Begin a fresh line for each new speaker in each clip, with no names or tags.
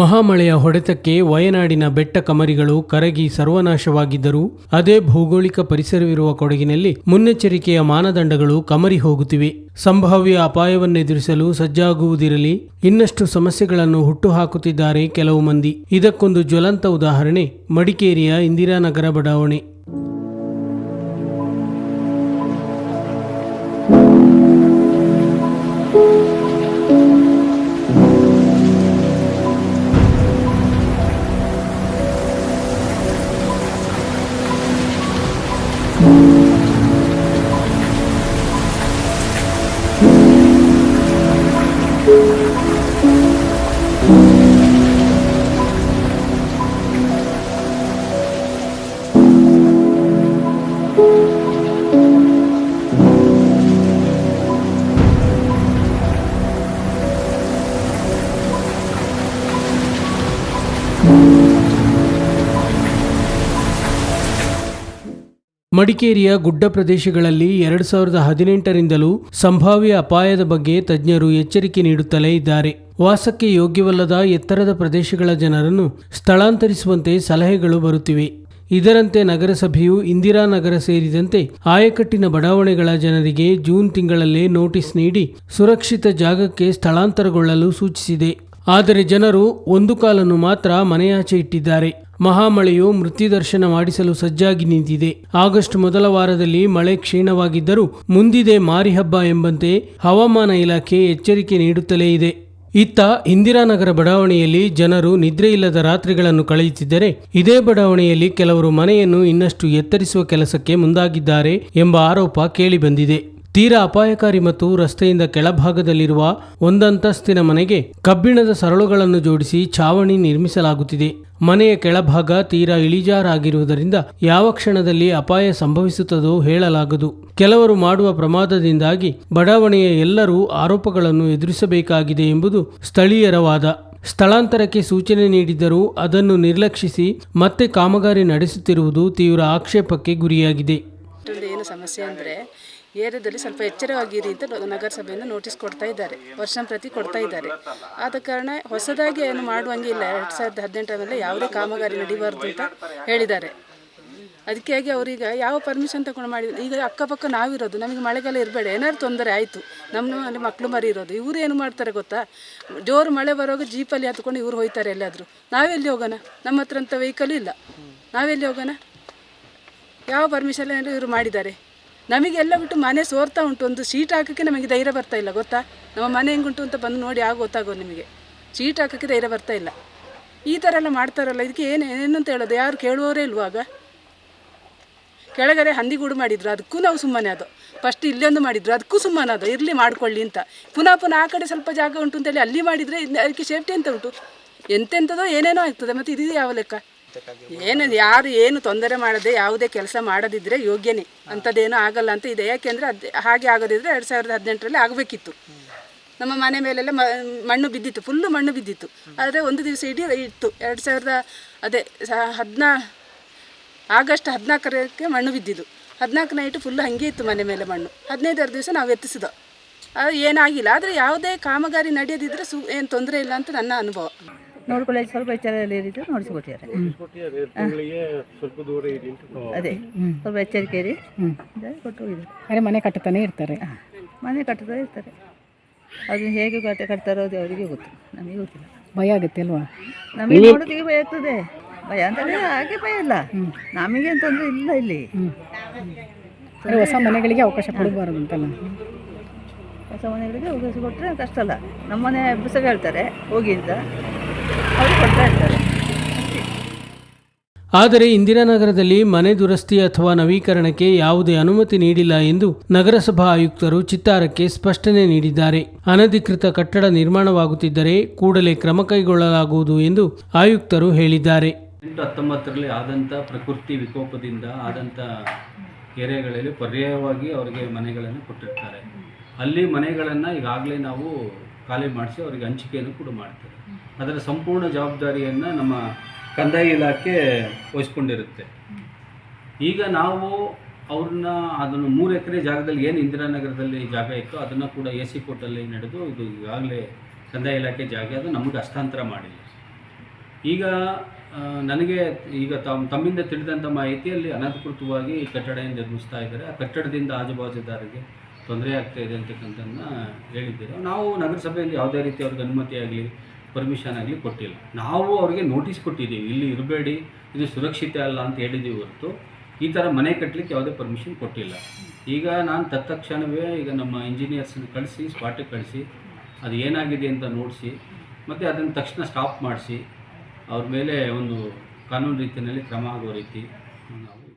ಮಹಾಮಳೆಯ ಹೊಡೆತಕ್ಕೆ ವಯನಾಡಿನ ಬೆಟ್ಟ ಕಮರಿಗಳು ಕರಗಿ ಸರ್ವನಾಶವಾಗಿದ್ದರೂ ಅದೇ ಭೌಗೋಳಿಕ ಪರಿಸರವಿರುವ ಕೊಡಗಿನಲ್ಲಿ ಮುನ್ನೆಚ್ಚರಿಕೆಯ ಮಾನದಂಡಗಳು ಕಮರಿ ಹೋಗುತ್ತಿವೆ. ಸಂಭಾವ್ಯ ಅಪಾಯವನ್ನೆದುರಿಸಲು ಸಜ್ಜಾಗುವುದಿರಲಿ, ಇನ್ನಷ್ಟು ಸಮಸ್ಯೆಗಳನ್ನು ಹುಟ್ಟುಹಾಕುತ್ತಿದ್ದಾರೆ ಕೆಲವು ಮಂದಿ. ಇದಕ್ಕೊಂದು ಜ್ವಲಂತ ಉದಾಹರಣೆ ಮಡಿಕೇರಿಯ ಇಂದಿರಾನಗರ ಬಡಾವಣೆ. ಮಡಿಕೇರಿಯ ಗುಡ್ಡ ಪ್ರದೇಶಗಳಲ್ಲಿ ಎರಡು ಸಾವಿರದ ಹದಿನೆಂಟರಿಂದಲೂ ಸಂಭಾವ್ಯ ಅಪಾಯದ ಬಗ್ಗೆ ತಜ್ಞರು ಎಚ್ಚರಿಕೆ ನೀಡುತ್ತಲೇ ಇದ್ದಾರೆ. ವಾಸಕ್ಕೆ ಯೋಗ್ಯವಲ್ಲದ ಎತ್ತರದ ಪ್ರದೇಶಗಳ ಜನರನ್ನು ಸ್ಥಳಾಂತರಿಸುವಂತೆ ಸಲಹೆಗಳು ಬರುತ್ತಿವೆ. ಇದರಂತೆ ನಗರಸಭೆಯು ಇಂದಿರಾನಗರ ಸೇರಿದಂತೆ ಆಯಕಟ್ಟಿನ ಬಡಾವಣೆಗಳ ಜನರಿಗೆ ಜೂನ್ ತಿಂಗಳಲ್ಲೇ ನೋಟಿಸ್ ನೀಡಿ ಸುರಕ್ಷಿತ ಜಾಗಕ್ಕೆ ಸ್ಥಳಾಂತರಗೊಳ್ಳಲು ಸೂಚಿಸಿದೆ. ಆದರೆ ಜನರು ಒಂದು ಕಾಲನ್ನು ಮಾತ್ರ ಮನೆಯಾಚೆ ಇಟ್ಟಿದ್ದಾರೆ. ಮಹಾಮಳೆಯು ಮೃತ್ಯುದರ್ಶನ ಮಾಡಿಸಲು ಸಜ್ಜಾಗಿ ನಿಂತಿದೆ. ಆಗಸ್ಟ್ ಮೊದಲ ವಾರದಲ್ಲಿ ಮಳೆ ಕ್ಷೀಣವಾಗಿದ್ದರೂ ಮುಂದಿದೆ ಮಾರಿಹಬ್ಬ ಎಂಬಂತೆ ಹವಾಮಾನ ಇಲಾಖೆ ಎಚ್ಚರಿಕೆ ನೀಡುತ್ತಲೇ ಇದೆ. ಇತ್ತ ಇಂದಿರಾನಗರ ಬಡಾವಣೆಯಲ್ಲಿ ಜನರು ನಿದ್ರೆಯಿಲ್ಲದ ರಾತ್ರಿಗಳನ್ನು ಕಳೆಯುತ್ತಿದ್ದರೆ ಇದೇ ಬಡಾವಣೆಯಲ್ಲಿ ಕೆಲವರು ಮನೆಯನ್ನು ಇನ್ನಷ್ಟು ಎತ್ತರಿಸುವ ಕೆಲಸಕ್ಕೆ ಮುಂದಾಗಿದ್ದಾರೆ ಎಂಬ ಆರೋಪ ಕೇಳಿಬಂದಿದೆ. ತೀರಾ ಅಪಾಯಕಾರಿ ಮತ್ತು ರಸ್ತೆಯಿಂದ ಕೆಳಭಾಗದಲ್ಲಿರುವ ಒಂದಂತಸ್ತಿನ ಮನೆಗೆ ಕಬ್ಬಿಣದ ಸರಳುಗಳನ್ನು ಜೋಡಿಸಿ ಛಾವಣಿ ನಿರ್ಮಿಸಲಾಗುತ್ತಿದೆ. ಮನೆಯ ಕೆಳಭಾಗ ತೀರಾ ಇಳಿಜಾರಾಗಿರುವುದರಿಂದ ಯಾವ ಕ್ಷಣದಲ್ಲಿ ಅಪಾಯ ಸಂಭವಿಸುತ್ತದೋ ಹೇಳಲಾಗದು. ಕೆಲವರು ಮಾಡುವ ಪ್ರಮಾದದಿಂದಾಗಿ ಬಡಾವಣೆಯ ಎಲ್ಲರೂ ಆರೋಪಗಳನ್ನು ಎದುರಿಸಬೇಕಾಗಿದೆ ಎಂಬುದು ಸ್ಥಳೀಯರ ವಾದ. ಸ್ಥಳಾಂತರಕ್ಕೆ ಸೂಚನೆ ನೀಡಿದ್ದರೂ ಅದನ್ನು ನಿರ್ಲಕ್ಷಿಸಿ ಮತ್ತೆ ಕಾಮಗಾರಿ ನಡೆಸುತ್ತಿರುವುದು ತೀವ್ರ ಆಕ್ಷೇಪಕ್ಕೆ ಗುರಿಯಾಗಿದೆ.
ಏನು ಸಮಸ್ಯೆ ಏರಿಯಾದಲ್ಲಿ ಸ್ವಲ್ಪ ಎಚ್ಚರವಾಗಿರಿ ಅಂತ ನಗರಸಭೆಯಿಂದ ನೋಟಿಸ್ ಕೊಡ್ತಾ ಇದ್ದಾರೆ. ವರ್ಷ ಪ್ರತಿ ಕೊಡ್ತಾ ಇದ್ದಾರೆ. ಆದ ಕಾರಣ ಹೊಸದಾಗಿ ಏನು ಮಾಡುವಂಗಿಲ್ಲ ಎರಡು ಸಾವಿರದ ಹದಿನೆಂಟರಲ್ಲಿ ಯಾವುದೇ ಕಾಮಗಾರಿ ನಡಿಬಾರ್ದು ಅಂತ ಹೇಳಿದ್ದಾರೆ. ಅದಕ್ಕಾಗಿ ಅವರೀಗ ಯಾವ ಪರ್ಮಿಷನ್ ತಗೊಂಡು ಮಾಡಿ ಈಗ ಅಕ್ಕಪಕ್ಕ ನಾವಿರೋದು. ನಮಗೆ ಮಳೆಗಾಲ ಇರಬೇಡ. ಏನಾದ್ರು ತೊಂದರೆ ಆಯಿತು. ನಮ್ಮ ಅಲ್ಲಿ ಮಕ್ಕಳು ಮರಿ ಇರೋದು. ಇವರು ಏನು ಮಾಡ್ತಾರೆ ಗೊತ್ತಾ? ಜೋರು ಮಳೆ ಬರುವಾಗ ಜೀಪಲ್ಲಿ ಹತ್ಕೊಂಡು ಇವ್ರು ಹೋಯ್ತಾರೆ ಎಲ್ಲಾದರೂ. ನಾವೆಲ್ಲಿ ಹೋಗೋಣ? ನಮ್ಮ ಹತ್ರ ಅಂತ ವೆಹಿಕಲ್ ಇಲ್ಲ. ನಾವೆಲ್ಲಿ ಹೋಗೋಣ? ಯಾವ ಪರ್ಮಿಷನ್ ಇವರು ಮಾಡಿದ್ದಾರೆ? ನಮಗೆಲ್ಲ ಬಿಟ್ಟು ಮನೆ ಸೋರ್ತಾ ಉಂಟು. ಒಂದು ಶೀಟ್ ಹಾಕೋಕ್ಕೆ ನಮಗೆ ಧೈರ್ಯ ಬರ್ತಾ ಇಲ್ಲ, ಗೊತ್ತಾ? ನಮ್ಮ ಮನೆ ಹೆಂಗುಂಟು ಅಂತ ಬಂದು ನೋಡಿ ಆಗ ಗೊತ್ತಾಗೋ ನಿಮಗೆ. ಶೀಟ್ ಹಾಕೋಕ್ಕೆ ಧೈರ್ಯ ಬರ್ತಾ ಇಲ್ಲ. ಈ ಥರ ಎಲ್ಲ ಮಾಡ್ತಾರಲ್ಲ, ಇದಕ್ಕೆ ಏನು ಏನಂತ ಹೇಳೋದು? ಯಾರು ಕೇಳುವವರೇ ಇಲ್ವಾಗ ಕೆಳಗಡೆ ಹಂದಿಗೂಡು ಮಾಡಿದ್ರು. ಅದಕ್ಕೂ ನಾವು ಸುಮ್ಮನೆ ಅದು. ಫಸ್ಟ್ ಇಲ್ಲೊಂದು ಮಾಡಿದ್ರು. ಅದಕ್ಕೂ ಸುಮ್ಮನೆ ಅದು. ಇರಲಿ ಮಾಡ್ಕೊಳ್ಳಿ ಅಂತ. ಪುನಃ ಪುನಃ ಆ ಕಡೆ ಸ್ವಲ್ಪ ಜಾಗ ಉಂಟು ಅಂತೇಳಿ ಅಲ್ಲಿ ಮಾಡಿದರೆ ಅದಕ್ಕೆ ಸೇಫ್ಟಿ ಅಂತ ಉಂಟು. ಎಂತೆಂಥದೋ ಏನೇನೋ ಆಗ್ತದೆ. ಮತ್ತು ಇದು ಯಾವ ಲೆಕ್ಕ? ಏನು ಯಾರು ಏನು ತೊಂದರೆ ಮಾಡದೆ ಯಾವುದೇ ಕೆಲಸ ಮಾಡದಿದ್ರೆ ಯೋಗ್ಯನೇ. ಅಂಥದ್ದೇನೂ ಆಗಲ್ಲ ಅಂತ ಇದೆ. ಯಾಕೆಂದರೆ ಅದು ಹಾಗೆ ಆಗೋದಿದ್ರೆ ಎರಡು ಸಾವಿರದ ಹದಿನೆಂಟರಲ್ಲಿ ಆಗಬೇಕಿತ್ತು. ನಮ್ಮ ಮನೆ ಮೇಲೆಲ್ಲ ಮಣ್ಣು ಬಿದ್ದಿತ್ತು ಫುಲ್ಲು ಮಣ್ಣು ಬಿದ್ದಿತ್ತು. ಆದರೆ ಒಂದು ದಿವಸ ಇಡೀ ಇತ್ತು. ಎರಡು ಸಾವಿರದ, ಅದೇ ಹದಿನಾ, ಆಗಸ್ಟ್ ಹದಿನಾಲ್ಕರಕ್ಕೆ ಮಣ್ಣು ಬಿದ್ದಿದ್ದು. ಹದಿನಾಲ್ಕು ನೈಟು ಫುಲ್ ಹಾಗೆ ಇತ್ತು ಮನೆ ಮೇಲೆ ಮಣ್ಣು. ಹದಿನೈದರ ದಿವಸ ನಾವು ಎತ್ತಿಸಿದೋ ಅದು ಏನಾಗಿಲ್ಲ. ಆದರೆ ಯಾವುದೇ ಕಾಮಗಾರಿ ನಡೆಯದಿದ್ದರೆ ಸು, ಏನು ತೊಂದರೆ ಇಲ್ಲ ಅಂತ ನನ್ನ ಅನುಭವ.
ನೋಡ್ಕೊಳ್ಳಿ ಸ್ವಲ್ಪ ಎಚ್ಚರಲ್ಲಿ ಇರಿದ್ದು ನೋಡಿಸ್ಕೊಟ್ಟಿದ್ದಾರೆ. ಅದೇ ಸ್ವಲ್ಪ ಎಚ್ಚರಿಕೆ ಇರಿ. ಹ್ಞೂ ಕೊಟ್ಟು ಹೋಗಿದ್ದಾರೆ
ಅರೆ ಮನೆ ಕಟ್ಟುತ್ತಾನೆ ಇರ್ತಾರೆ.
ಮನೆ ಕಟ್ಟದ ಇರ್ತಾರೆ. ಅದು ಹೇಗೆ ಕಟ್ಟ ಕಟ್ತಾರೋ ಅದು ಅವರಿಗೆ ಗೊತ್ತು. ನಮಗೆ ಗೊತ್ತಿಲ್ಲ.
ಭಯ ಆಗುತ್ತೆ ಅಲ್ವಾ?
ನಮಗೆ ನೋಡೋದಕ್ಕೆ ಭಯ ಆಗ್ತದೆ. ಭಯ ಅಂತಂದರೆ ಹಾಗೆ ಭಯ ಇಲ್ಲ. ನಮಗೆ ಅಂತಂದ್ರೆ ಇಲ್ಲ ಇಲ್ಲಿ.
ಹೊಸ ಮನೆಗಳಿಗೆ ಅವಕಾಶ ಕೊಡಬಾರದು ಅಂತಲ್ಲ?
ಹೊಸ ಮನೆಗಳಿಗೆ ಅವಕಾಶ ಕೊಟ್ಟರೆ ಕಷ್ಟ ಅಲ್ಲ. ನಮ್ಮ ಮನೆ ಹೆಬ್ಬಸ ಹೇಳ್ತಾರೆ ಹೋಗಿ ಅಂತ. ಅವರು ಕೊಡ್ತಾ ಇರ್ತಾರೆ.
ಆದರೆ ಇಂದಿರಾನಗರದಲ್ಲಿ ಮನೆ ದುರಸ್ತಿ ಅಥವಾ ನವೀಕರಣಕ್ಕೆ ಯಾವುದೇ ಅನುಮತಿ ನೀಡಿಲ್ಲ ಎಂದು ನಗರಸಭಾ ಆಯುಕ್ತರು ಚಿತ್ತಾರಕ್ಕೆ ಸ್ಪಷ್ಟನೆ ನೀಡಿದ್ದಾರೆ. ಅನಧಿಕೃತ ಕಟ್ಟಡ ನಿರ್ಮಾಣವಾಗುತ್ತಿದ್ದರೆ ಕೂಡಲೇ ಕ್ರಮ ಕೈಗೊಳ್ಳಲಾಗುವುದು ಎಂದು ಆಯುಕ್ತರು ಹೇಳಿದ್ದಾರೆ.
ಹತ್ತೊಂಬತ್ತರಲ್ಲಿ ಆದಂಥ ಪ್ರಕೃತಿ ವಿಕೋಪದಿಂದ ಆದಂಥ ಕೆರೆಗಳಲ್ಲಿ ಪರ್ಯಾಯವಾಗಿ ಅವರಿಗೆ ಮನೆಗಳನ್ನು ಕೊಟ್ಟಿರ್ತಾರೆ. ಅಲ್ಲಿ ಮನೆಗಳನ್ನು ಈಗಾಗಲೇ ನಾವು ಖಾಲಿ ಮಾಡಿಸಿ ಅವರಿಗೆ ಹಂಚಿಕೆಯನ್ನು ಕೂಡ ಮಾಡ್ತೇವೆ. ಅದರ ಸಂಪೂರ್ಣ ಜವಾಬ್ದಾರಿಯನ್ನು ನಮ್ಮ ಕಂದಾಯ ಇಲಾಖೆ ವಹಿಸ್ಕೊಂಡಿರುತ್ತೆ. ಈಗ ನಾವು ಅವ್ರನ್ನ ಅದನ್ನು ಮೂರು ಎಕರೆ ಜಾಗದಲ್ಲಿ ಏನು ಇಂದಿರಾನಗರದಲ್ಲಿ ಜಾಗ ಇತ್ತು ಅದನ್ನು ಕೂಡ ಎ ಸಿ ಕೋರ್ಟಲ್ಲಿ ನಡೆದು ಇದು ಈಗಾಗಲೇ ಕಂದಾಯ ಇಲಾಖೆ ಜಾಗ ಅದು ನಮಗೆ ಹಸ್ತಾಂತರ ಮಾಡಿಲ್ಲ. ಈಗ ನನಗೆ ಈಗ ತಮ್ಮ ತಮ್ಮಿಂದ ತಿಳಿದಂಥ ಮಾಹಿತಿಯಲ್ಲಿ ಅನಧಿಕೃತವಾಗಿ ಈ ಕಟ್ಟಡ ನಿರ್ಮಿಸ್ತಾ ಇದ್ದಾರೆ. ಆ ಕಟ್ಟಡದಿಂದ ಆಜುಬಾಜುದಾರರಿಗೆ ತೊಂದರೆ ಆಗ್ತಾ ಇದೆ ಅಂತಕ್ಕಂಥದ್ದನ್ನ ಹೇಳಿದ್ದೀರಾ? ನಾವು ನಗರಸಭೆಯಲ್ಲಿ ಯಾವುದೇ ರೀತಿ ಅವ್ರಿಗೆ ಅನುಮತಿ ಆಗಲಿ ಪರ್ಮಿಷನ್ ಆಗಲಿ ಕೊಟ್ಟಿಲ್ಲ. ನಾವು ಅವ್ರಿಗೆ ನೋಟಿಸ್ ಕೊಟ್ಟಿದ್ದೀವಿ, ಇಲ್ಲಿ ಇರಬೇಡಿ, ಇದು ಸುರಕ್ಷಿತ ಅಲ್ಲ ಅಂತ ಹೇಳಿದ್ದೀವಿ ಹೊರತು ಈ ಥರ ಮನೆ ಕಟ್ಟಲಿಕ್ಕೆ ಯಾವುದೇ ಪರ್ಮಿಷನ್ ಕೊಟ್ಟಿಲ್ಲ. ಈಗ ನಾನು ತತ್ಕ್ಷಣವೇ ಈಗ ನಮ್ಮ ಇಂಜಿನಿಯರ್ಸನ್ನ ಕಳಿಸಿ ಸ್ಪಾಟಿಗೆ ಕಳಿಸಿ, ಅದು ಏನಾಗಿದೆ ಅಂತ ನೋಡಿಸಿ, ಮತ್ತು ಅದನ್ನು ತಕ್ಷಣ ಸ್ಟಾಪ್ ಮಾಡಿಸಿ, ಅವ್ರ ಮೇಲೆ ಒಂದು ಕಾನೂನು ರೀತಿಯಲ್ಲಿ ಕ್ರಮ ಆಗೋ ರೀತಿ ನಾವು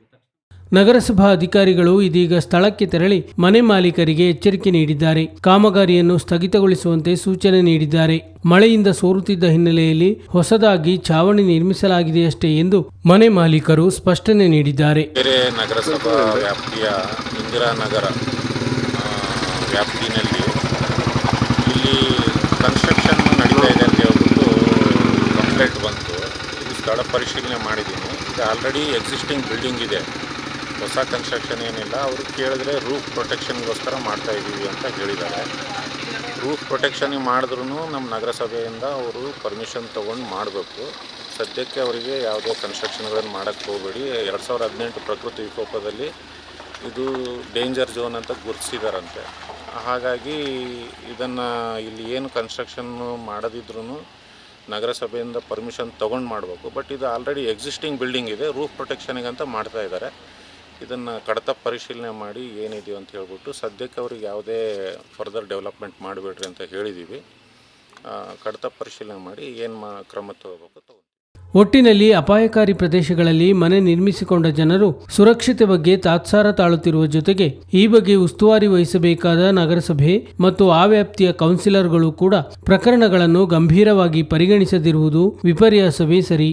ನಗರಸಭಾ ಅಧಿಕಾರಿಗಳು ಇದೀಗ ಸ್ಥಳಕ್ಕೆ ತೆರಳಿ ಮನೆ ಮಾಲೀಕರಿಗೆ ಎಚ್ಚರಿಕೆ ನೀಡಿದ್ದಾರೆ. ಕಾಮಗಾರಿಯನ್ನು ಸ್ಥಗಿತಗೊಳಿಸುವಂತೆ ಸೂಚನೆ ನೀಡಿದ್ದಾರೆ. ಮಳೆಯಿಂದ ಸೋರುತ್ತಿದ್ದ ಹಿನ್ನೆಲೆಯಲ್ಲಿ ಹೊಸದಾಗಿ ಛಾವಣಿ ನಿರ್ಮಿಸಲಾಗಿದೆಯಷ್ಟೇ ಎಂದು ಮನೆ ಮಾಲೀಕರು ಸ್ಪಷ್ಟನೆ ನೀಡಿದ್ದಾರೆ.
ನಗರಸಭಾ ವ್ಯಾಪ್ತಿಯ ವ್ಯಾಪ್ತಿನಲ್ಲಿ ಇಲ್ಲಿ ಕನ್ಸ್ಟ್ರಕ್ಷನ್ ನಡೀತಾ ಅಂತ ಹೇಳ್ಬಿಟ್ಟು ಕಂಪ್ಲೇಂಟ್ ಬಂತು. ಇದು ಸ್ಥಳ ಪರಿಶೀಲನೆ ಮಾಡಿದ್ದೀನಿ. ಇದು ಆಲ್ರೆಡಿ ಎಕ್ಸಿಸ್ಟಿಂಗ್ ಬಿಲ್ಡಿಂಗ್ ಇದೆ. ಹೊಸ ಕನ್ಸ್ಟ್ರಕ್ಷನ್ ಏನಿಲ್ಲ, ಅವರು ಕೇಳಿದ್ರೆ ರೂಫ್ ಪ್ರೊಟೆಕ್ಷನ್ಗೋಸ್ಕರ ಮಾಡ್ತಾ ಇದ್ದೀವಿ ಅಂತ ಹೇಳಿದ್ದಾರೆ. ರೂಫ್ ಪ್ರೊಟೆಕ್ಷನ್ ಮಾಡಿದ್ರೂ ನಮ್ಮ ನಗರಸಭೆಯಿಂದ ಅವರು ಪರ್ಮಿಷನ್ ತೊಗೊಂಡು ಮಾಡಬೇಕು. ಸದ್ಯಕ್ಕೆ ಅವರಿಗೆ ಯಾವುದೇ ಕನ್ಸ್ಟ್ರಕ್ಷನ್ಗಳನ್ನು ಮಾಡೋಕ್ಕೆ ಹೋಗಬೇಡಿ. ಎರಡು ಸಾವಿರದ ಹದಿನೆಂಟು ಪ್ರಕೃತಿ ವಿಕೋಪದಲ್ಲಿ ಇದು ಡೇಂಜರ್ ಝೋನ್ ಅಂತ ಗುರುತಿಸಿದಾರಂತೆ. ಹಾಗಾಗಿ ಇದನ್ನು ಇಲ್ಲಿ ಏನು ಕನ್ಸ್ಟ್ರಕ್ಷನ್ನು ಮಾಡದಿದ್ರೂ ನಗರಸಭೆಯಿಂದ ಪರ್ಮಿಷನ್ ತೊಗೊಂಡು ಮಾಡಬೇಕು. ಬಟ್ ಇದು ಆಲ್ರೆಡಿ ಎಕ್ಸಿಸ್ಟಿಂಗ್ ಬಿಲ್ಡಿಂಗ್ ಇದೆ ರೂಫ್ ಪ್ರೊಟೆಕ್ಷನಿಗಂತ ಮಾಡ್ತಾ ಇದ್ದಾರೆ. ಇದನ್ನು ಕಡತ ಪರಿಶೀಲನೆ ಮಾಡಿ ಏನಿದೆಯೋ ಅಂತ ಹೇಳ್ಬಿಟ್ಟು ಸದ್ಯಕ್ಕೆ ಅವ್ರಿಗೆ ಯಾವುದೇ ಫರ್ದರ್ ಡೆವಲಪ್ಮೆಂಟ್ ಮಾಡಬೇಡ್ರಿ ಅಂತ ಹೇಳಿದ್ದೀವಿ ಕಡತ ಪರಿಶೀಲನೆ ಮಾಡಿ ಏನು ಮಾ ಕ್ರಮ ತಗೋಬೇಕು ತಗೋ
ಒಟ್ಟಿನಲ್ಲಿ ಅಪಾಯಕಾರಿ ಪ್ರದೇಶಗಳಲ್ಲಿ ಮನೆ ನಿರ್ಮಿಸಿಕೊಂಡ ಜನರು ಸುರಕ್ಷತೆ ಬಗ್ಗೆ ತಾತ್ಸಾರ ತಾಳುತ್ತಿರುವ ಜೊತೆಗೆ ಈ ಬಗ್ಗೆ ಉಸ್ತುವಾರಿ ವಹಿಸಬೇಕಾದ ನಗರಸಭೆ ಮತ್ತು ಆ ವ್ಯಾಪ್ತಿಯ ಕೌನ್ಸಿಲರ್ಗಳು ಕೂಡ ಪ್ರಕರಣಗಳನ್ನು ಗಂಭೀರವಾಗಿ ಪರಿಗಣಿಸದಿರುವುದು ವಿಪರ್ಯಾಸವೇ ಸರಿ.